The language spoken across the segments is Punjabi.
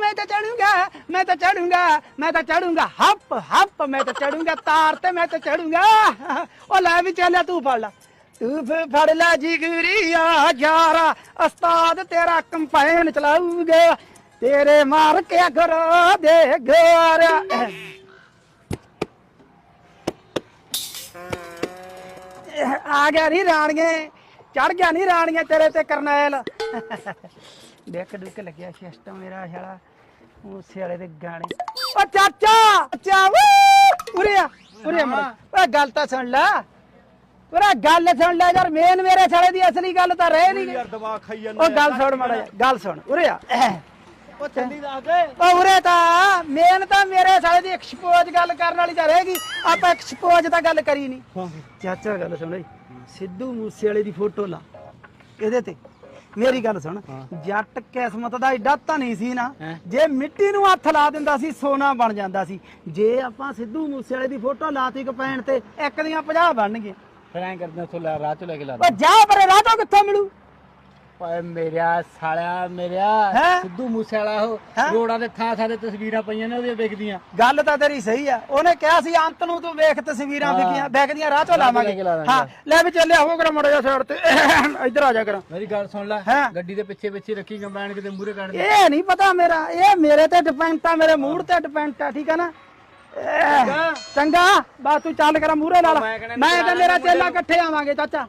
ਮੈਂ ਤਾਂ ਚੜੂੰਗਾ, ਮੈਂ ਤਾਂ ਚੜੂੰਗਾ, ਮੈਂ ਤਾਂ ਚੜੂੰਗਾ। ਹੱਪ ਹੱਪ, ਮੈਂ ਤਾਂ ਚੜੂੰਗਾ, ਤਾਰ ਤੇ ਮੈਂ ਤਾਂ ਚੜੂੰਗਾ। ਉਹ ਲੈ ਵੀ ਚੱਲਿਆ, ਤੂੰ ਫੜ ਲੈ। ਤੂੰ ਫੜ ਲੈ ਜਿਗਰੀਆ ਯਾਰਾ, ਉਸਤਾਦ ਤੇਰਾ ਕੰਪਾਈਨ ਚਲਾਊਗਾ। ਤੇਰੇ ਮਾਰ ਕੇ ਘਰ ਦੇ ਘਰ ਆ ਗਿਆ ਨਹੀਂ ਰਾਣੀਏ ਚੜ ਗਿਆ ਨਹੀਂ ਰਾਣੀਏ ਤੇਰੇ ਤੇ ਕਰਨੈਲ। ਦੇਖ ਡੁੱਕ ਲੱਗਿਆ ਸਿਸਟਮ ਮੇਰਾ ਸ਼ਾਲਾ। ਉਸੇ ਵਾਲੇ ਦੇ ਗਾਣੇ। ਓ ਚਾਚਾ! ਚਾਚਾ ਵੂ! ਉਰੇ ਆ ਉਰੇ ਮੜ ਓਏ ਗੱਲ ਤਾਂ ਸੁਣ ਲੈ। ਉਰੇ ਗੱਲ ਸੁਣ ਲੈ ਯਾਰ ਮੇਨ ਮੇਰੇ ਸਾਲੇ ਦੀ ਅਸਲੀ ਗੱਲ ਤਾਂ ਰਹਿ ਨਹੀਂ ਯਾਰ ਦਿਮਾਗ ਖਾਈ ਜਾਂਦਾ ਓ ਗੱਲ ਸੁਣ ਮੜਾ ਗੱਲ ਸੁਣ ਉਰੇ ਆ। ਉਹ ਚੱਲੀ ਦਾ ਕੇ ਓ ਉਰੇ ਤਾਂ ਮੇਨ ਤਾਂ ਮੇਰੇ ਸਾਲੇ ਦੀ ਐਕਸਪੋਜ਼ ਗੱਲ ਕਰਨ ਵਾਲੀ ਤਾਂ ਰਹਿ ਗਈ। ਆਪਾਂ ਐਕਸਪੋਜ਼ ਤਾਂ ਗੱਲ ਕਰੀ ਨਹੀਂ ਚਾਚਾ ਗੱਲ ਸੁਣ ਓਏ। ਸਿੱਧੂ ਮੂਸੇ ਵਾਲੇ ਦੀ ਫੋਟੋ ਲਾ। ਇਹਦੇ ਤੇ। ਮੇਰੀ ਗੱਲ ਸੁਣ ਜੱਟ ਕਿਸਮਤ ਦਾ ਏਡਾ ਧਨੀ ਸੀ ਨਾ ਜੇ ਮਿੱਟੀ ਨੂੰ ਹੱਥ ਲਾ ਦਿੰਦਾ ਸੀ ਸੋਨਾ ਬਣ ਜਾਂਦਾ ਸੀ। ਜੇ ਆਪਾਂ ਸਿੱਧੂ ਮੂਸੇ ਵਾਲੇ ਦੀ ਫੋਟੋ ਲਾਤੀ ਕਪੈਣ ਤੇ ਇੱਕ ਦੀਆਂ 50 ਬਣਨਗੀਆਂ। ਫਿਰ ਐਂ ਕਰਦੇ ਉੱਥੋਂ ਰਾਹ ਚੋਂ ਲੈ ਕੇ ਲਾ ਜਾ ਪਰੇ ਰਾਹ ਤੋਂ ਕਿੱਥੋਂ ਮਿਲੂ? ਓਏ ਮੇਰਿਆ ਸਾਲਿਆ ਮੇਰਿਆ ਹੈਂ? ਸਿੱਧੂ ਮੂਸੇ ਵਾਲਾ ਉਹ ਹੈਂ? ਰੋਡਾਂ ਦੇ ਥਾਂ ਥਾਂ ਤੇ ਤਸਵੀਰਾਂ ਪਈਆਂ ਨੇ ਉਹਦੀਆਂ ਵਿਕਦੀਆਂ। ਗੱਲ ਤਾਂ ਤੇਰੀ ਸਹੀ ਆ। ਉਹਨੇ ਕਿਹਾ ਸੀ ਅੰਤ ਨੂੰ ਤੂੰ ਵੇਖ ਤਸਵੀਰਾਂ ਵਿਕੀਆਂ ਵਿਕਦੀਆਂ ਰਾਹ ਤੋਂ ਲਾਵਾਂਗੇ। ਲੈ ਕੇ ਲਾ ਦਾਂਗੇ। ਹਾਂ ਲੈ ਵੀ ਚੱਲਿਆ ਹੋ ਕਰ ਮੜਾ ਜਾ ਸਾਈਡ ਤੇ। ਇੱਧਰ ਆ ਜਾ ਕਰ। ਮੇਰੀ ਗੱਲ ਸੁਣ ਲੈ ਹੈਂ? ਗੱਡੀ ਦੇ ਪਿੱਛੇ ਪਿੱਛੇ ਰੱਖੀ ਕੰਬਾਈਨ ਕਿਤੇ ਮੂਰੇ ਕੱਢ ਦੇ। ਇਹ ਨਹੀਂ ਪਤਾ ਮੇਰਾ ਇਹ ਮੇਰੇ ਤੇ ਡਿਪੈਂਡ ਆ ਮੇਰੇ ਮੂਡ ਤੇ ਡਿਪੈਂਡ ਆ ਠੀਕ ਆ ਨਾ? ਇਹ, ਚੰਗਾ ਬਸ ਤੂੰ ਚੱਲ ਕਰ ਮੂਹਰੇ ਨਾਲ ਮੈਂ ਕਹਿੰਦਾ ਮੈਂ ਤੇ ਮੇਰਾ ਚੇਲਾ ਇਕੱਠੇ ਆਵਾਂਗੇ ਚਾਚਾ।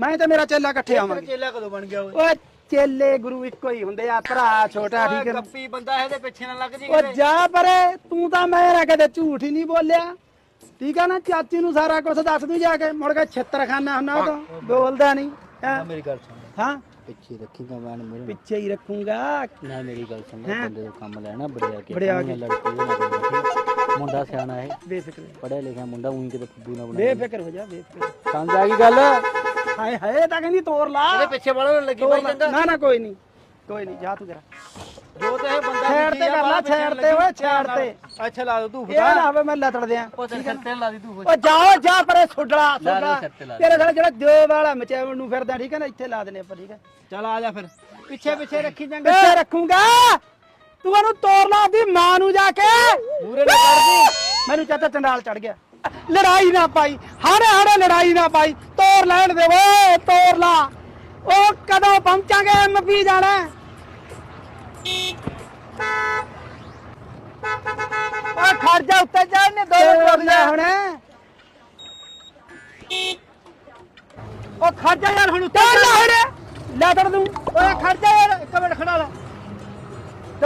ਮੈਂ ਤੇ ਮੇਰਾ ਚੇਲਾ ਇਕੱਠੇ ਆਵਾਂਗੇ। ਚੇਲਾ ਕਦੋਂ ਬਣ ਗਿਆ ਓਏ? ਓਏ ਚੇਲੇ ਗੁਰੂ ਇੱਕੋ ਹੀ ਹੁੰਦੇ ਆ ਭਰਾ ਛੋਟਾ ਠੀਕ ਹੈ ਨਾ? ਕੱਪੀ ਬੰਦਾ ਇਹਦੇ ਪਿੱਛੇ ਨਾ ਲੱਗ ਜੀ ਓ ਜਾ ਪਰੇ ਤੂੰ ਤਾਂ ਮੇਰਾ ਕਦੇ ਝੂਠ ਹੀ ਨਹੀਂ ਬੋਲਿਆ। ਠੀਕ ਆ ਨਾ ਚਾਚੀ ਨੂੰ ਸਾਰਾ ਕੁਝ ਦੱਸ ਦੂੰ ਜਾ ਕੇ ਮੁੜ ਕੇ ਛਿੱਤਰਖਾਨਾ ਹੁੰਨਾ ਉਹ ਤਾਂ ਬੋਲਦਾ ਨਹੀਂ ਹੈਂ? ਮੇਰੀ ਗੱਲ ਸੁਣ। ਹਾਂ? ਪਿੱਛੇ ਰੱਖੀ ਕੰਬਾਈਨ ਮੂਰੇ ਪਿੱਛੇ ਹੀ ਰੱਖੂੰਗਾ। ਨਾ ਮੇਰੀ ਗੱਲ ਸੁਣ ਬੰਦੇ ਦਾ ਕੰਮ ਲੈਣਾ ਬੜਿਆ ਕੇ। ਵੜਿਆ ਉਹਨੇ ਲੜਕੇ ਆ? ਮੁੰਡਾ ਸਿਆਣਾ ਹੈ ਬੇਫਿਕਰ। ਪੜਿਆ ਲਿਖਿਆ ਮੁੰਡਾ ਉਹੀ ਕਿਤੇ ਫੁੱਦੂ ਨਾ ਬਣਾ ਬੇਫਿਕਰ ਹੋ ਜਾ ਬੇਫਿਕਰ। ਸਮਝ ਆ ਗਈ ਗੱਲ? ਹਾਏ ਹਾਏ ਤਾਂ ਕਹਿੰਦੀ ਤੋਰ ਲਾ। ਇਹਦੇ ਪਿੱਛੇ ਵਾਲਾ ਲੱਗੀ ਤੋਰ ਲਾ। ਚੰਗਾ ਨਾ ਨਾ ਕੋਈ ਨਹੀਂ ਕੋਈ ਨਹੀਂ ਜਾ ਤੂੰ ਜਰਾ। ਜੋ ਤੇ ਇਹ ਬੰਦਾ ਛੇੜ ਤੇ ਕਰ ਲਾ ਛੇੜ ਤੇ ਓਏ ਛੇੜ ਤੇ। ਅੱਛਾ ਲਾ ਦੋ ਤੂੰ ਇਹ ਨਾ ਹੋਵੇ ਮੈਂ ਲਤੜ ਦਿਆਂ ਉਹ ਤੇਰੇ ਸਿਰ ਤੇ ਲਾ ਦੀ ਤੂੰ ਓ ਜਾਓ ਜਾ ਪਰੇ ਸੁੱਡਲਾ ਲਾ ਸੁੱਡਲਾ ਸਿਰ ਤੇ ਲਾ ਤੇਰੇ ਸਾਲੇ ਜਿਹੜਾ ਜੋ ਵਾਲਾ ਮਚਾਵਣ ਨੂੰ ਫਿਰਦਾ ਠੀਕ ਹੈ ਨਾ? ਇੱਥੇ ਲਾ ਦੇਣੇ ਆਪਾਂ ਠੀਕ ਹੈ ਚੱਲ ਆ ਜਾ ਫਿਰ। ਪਿੱਛੇ ਪਿੱਛੇ ਰੱਖੀ ਚੰਗਾ ਪਿੱਛੇ ਰੱਖੂੰਗਾ। ਤੂੰ ਇਹਨੂੰ ਤੋੜ ਲਾ ਦੀ ਮਾਂ ਨੂੰ ਜਾ ਕੇ। ਮੂਰੇ ਨਾ ਕਰਦੀ। ਮੈਨੂੰ ਚਾਚਾ ਚੰਡਾਲ ਚੜ ਗਿਆ। ਲੜਾਈ ਨਾ ਪਾਈ ਹਾੜੇ ਹਾੜੇ ਲੜਾਈ ਨਾ ਪਾਈ। ਤੋੜ ਲੈਣ ਦੇ ਓਏ ਤੋੜ ਲਾ। ਉਹ ਕਦੋਂ ਪਹੁੰਚਾਂਗੇ ਐਮਪੀ ਜਾਣਾ? ਓਏ ਖਰਜਾ ਉੱਤੇ ਚੜਨੇ ਦੋ ਮਿੰਟ ਹੁਣ। ਉਹ ਖਰਜਾ ਯਾਰ ਹੁਣ ਉੱਤੇ ਲੈ ਹੁਣ। ਲੈ ਤੜ ਦੂੰ। ਓਏ ਖਰਜਾ ਯਾਰ ਇੱਕ ਮਿੰਟ ਖੜਾ ਲਾ।